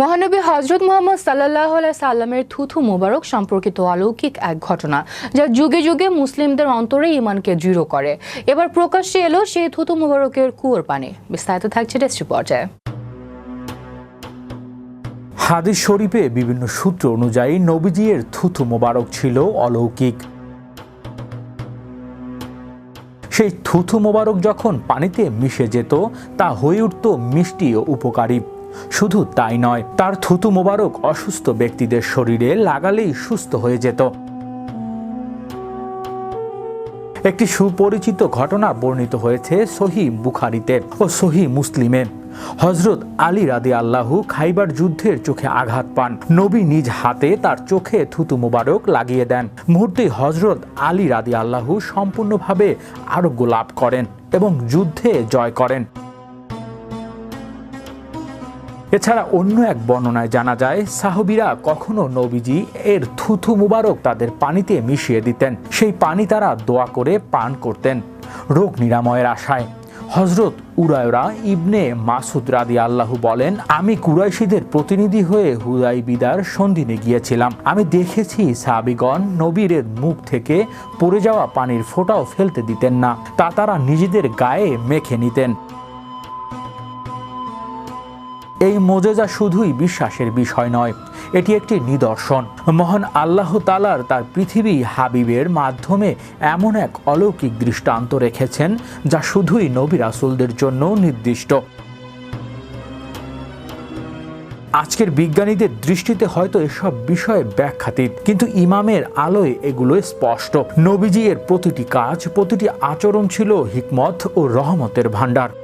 মহানবী হজরত মোহাম্মদ সাল্লাহ সাল্লামের থুথু মোবারক সম্পর্কিত অলৌকিক এক ঘটনা, যা যুগে যুগে মুসলিমদের অন্তরে ইমানকে দৃঢ় করে। এবার প্রকাশ্যে এলো সেই থুথু মোবারকের কুয়োর পানি। বিস্তারিত থাকছে টেস্ট পর্যায়ে হাদিস শরীফে বিভিন্ন সূত্র অনুযায়ী নবীজির থুথু মোবারক ছিল অলৌকিক। সেই থুথু মোবারক যখন পানিতে মিশে যেত, তা হয়ে উঠত মিষ্টি ও উপকারী শুধু তাই নয়, তার থুতু মোবারক অসুস্থ ব্যক্তিদের শরীরে লাগালেই সুস্থ হয়ে যেত। একটি সুপরিচিত ঘটনা বর্ণিত হয়েছে সহি বুখারিতে ও সহি মুসলিমে। হজরত আলী রাদি আল্লাহু খাইবার যুদ্ধের চোখে আঘাত পান। নবী নিজ হাতে তার চোখে থুতু মোবারক লাগিয়ে দেন। মুহূর্তে হজরত আলী রাদি আল্লাহু সম্পূর্ণভাবে আরোগ্য লাভ করেন এবং যুদ্ধে জয় করেন। এছাড়া অন্য এক বর্ণনায় জানা যায়, সাহবিরা কখনো নবীজি এর থুথু মুবারক তাদের পানিতে মিশিয়ে দিতেন। সেই পানি তারা দোয়া করে পান করতেন। রোগ নিরাময়ের আশায়। হজরত উরায়রা ইবনে মাসুদ রাদি আল্লাহু বলেন, আমি কুরাইশিদের প্রতিনিধি হয়ে হুদাই বিদার সন্ধিনে গিয়েছিলাম। আমি দেখেছি সাবিগণ নবীরের মুখ থেকে পড়ে যাওয়া পানির ফোঁটাও ফেলতে দিতেন না। তা তারা নিজেদের গায়ে মেখে নিতেন। এই মোজেজা শুধুই বিশ্বাসের বিষয় নয়, এটি একটি নিদর্শন। মহান আল্লাহ তালার তার পৃথিবী হাবিবের মাধ্যমে এমন এক অলৌকিক দৃষ্টান্ত রেখেছেন, যা শুধুই নবী রাসুলদের জন্য নির্দিষ্ট। আজকের বিজ্ঞানীদের দৃষ্টিতে হয়তো এসব বিষয়ে ব্যাখ্যাতীত, কিন্তু ইমামের আলোয় এগুলো স্পষ্ট। নবীজি এর প্রতিটি কাজ, প্রতিটি আচরণ ছিল হিকমত ও রহমতের ভাণ্ডার।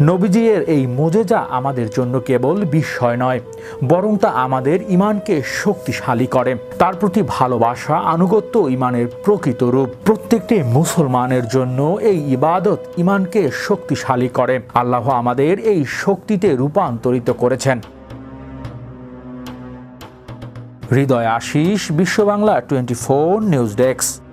নবীজির এই মোজেজা আমাদের জন্য কেবল বিস্ময় নয়, বরং তা আমাদের ইমানকে শক্তিশালী করে। তার প্রতি ভালোবাসা, আনুগত্য ইমানের প্রকৃত রূপ। প্রত্যেকটি মুসলমানের জন্য এই ইবাদত ইমানকে শক্তিশালী করে। আল্লাহ আমাদের এই শক্তিতে রূপান্তরিত করেছেন। Hridoy Ashis, Bishwa Bangla twenty four news desk.